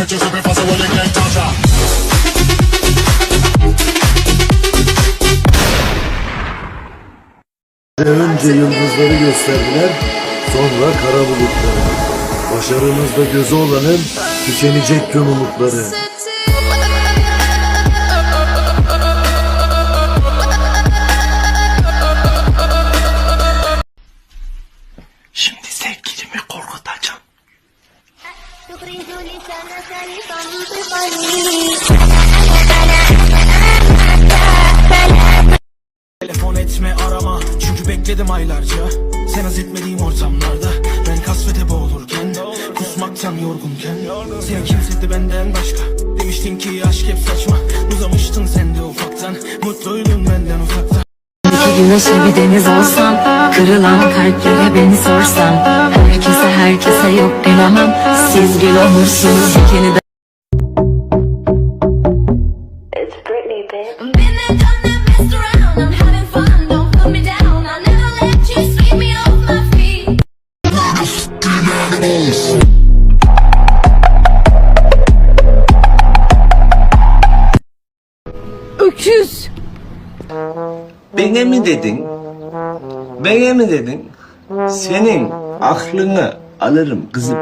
her. Önce yıldızları gösterdiler, sonra kara bulutları. Başarımızda gözü olanın tükenecek tüm umutları. Telefon etme arama. Çünkü bekledim aylarca. Sen haz etmediğim ortamlarda. Ben kasvete boğulurken Kusmaktan yorgunken. Seni kimsedi benden başka? Demiştin ki aşk hep saçma. Uzamıştın sen de ufaktan. Mutluydun benden uzakta İki güneşli bir deniz olsam Kırılan kalplere beni sorsan Herkese herkese yok bilemem Siz gül olursunuz ikini de Been there, done that, messed around. I'm having fun, don't put me down. I'll never let you sweep me off my feet. Bana mi dedin? Bana mi dedin? Senin aklını alırım kızım.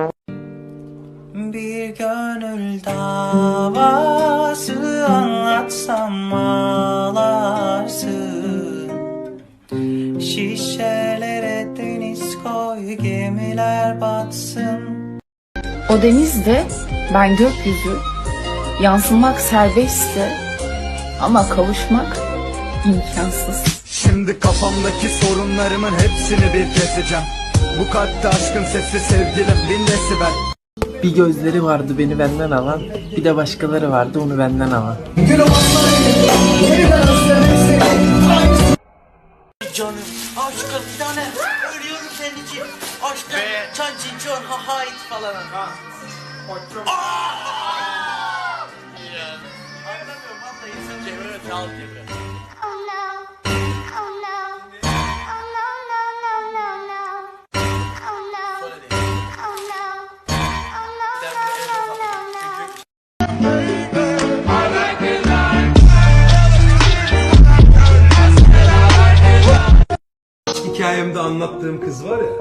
Bir gönül davası anlatsam ağlarsın Şişelere deniz koy gemiler batsın O denizde ben gökyüzü, yansımak serbestti ama kavuşmak imkansız. Şimdi kafamdaki sorunlarımın hepsini bir keseceğim. Bu kalpte aşkın sesi sevgilim bin desibel Bir gözleri vardı beni benden alan, bir de başkaları vardı onu benden alan. Canım aşkım bir tane ölüyorum senin için. Aşkım can cincon ha hayt falan. Ha. Anlamıyorum vallahi. İnsan çevreme sağlık yapıyor Hikayemde anlattığım kız var ya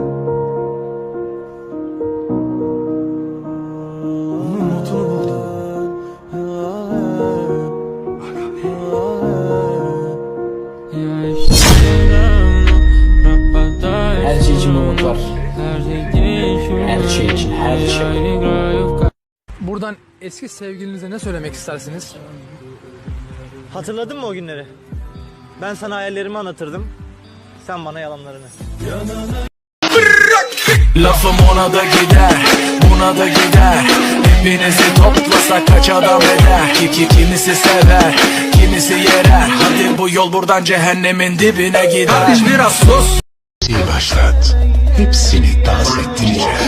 Onun notunu buldum Her şey için umut var. Her şey için her şey. Buradan eski sevgilinize ne söylemek istersiniz? Hatırladın mı o günleri? Ben sana hayallerimi anlatırdım. Sen bana yalanlarını. Lafım ona da gider, buna da gider Hepinizi toplasak kaç adam eder ki, ki Kimisi sever, kimisi yerer Hadi bu yol buradan cehennemin dibine gider Kardeş biraz sus başlat. Hepsini dans ettireceğim.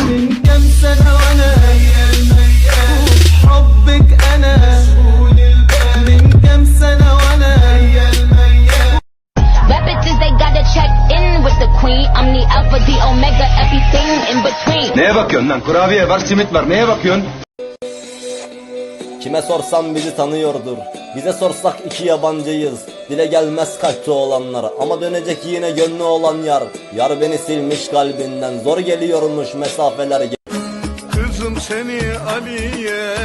Lan? Kurabiye var, simit var. Neye bakıyorsun? Kime sorsam bizi tanıyordur. Bize sorsak iki yabancıyız. Dile gelmez kalpte olanlar. Ama dönecek yine gönlü olan yar. Yar beni silmiş kalbinden. Zor geliyormuş mesafeler. Kızım seni Ali'ye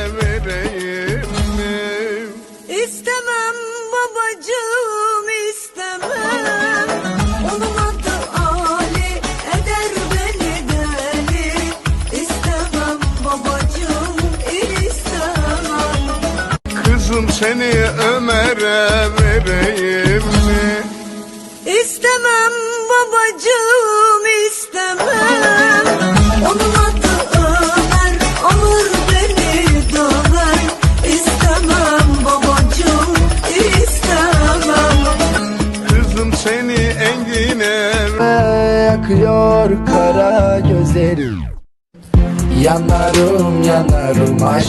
seni Ömer'e vereyim mi? İstemem babacığım istemem Onun adı Ömer alır beni döver İstemem babacığım istemem Kızım seni Engin'e Yakıyor kara gözlerim. Yanarım yanarım aşk.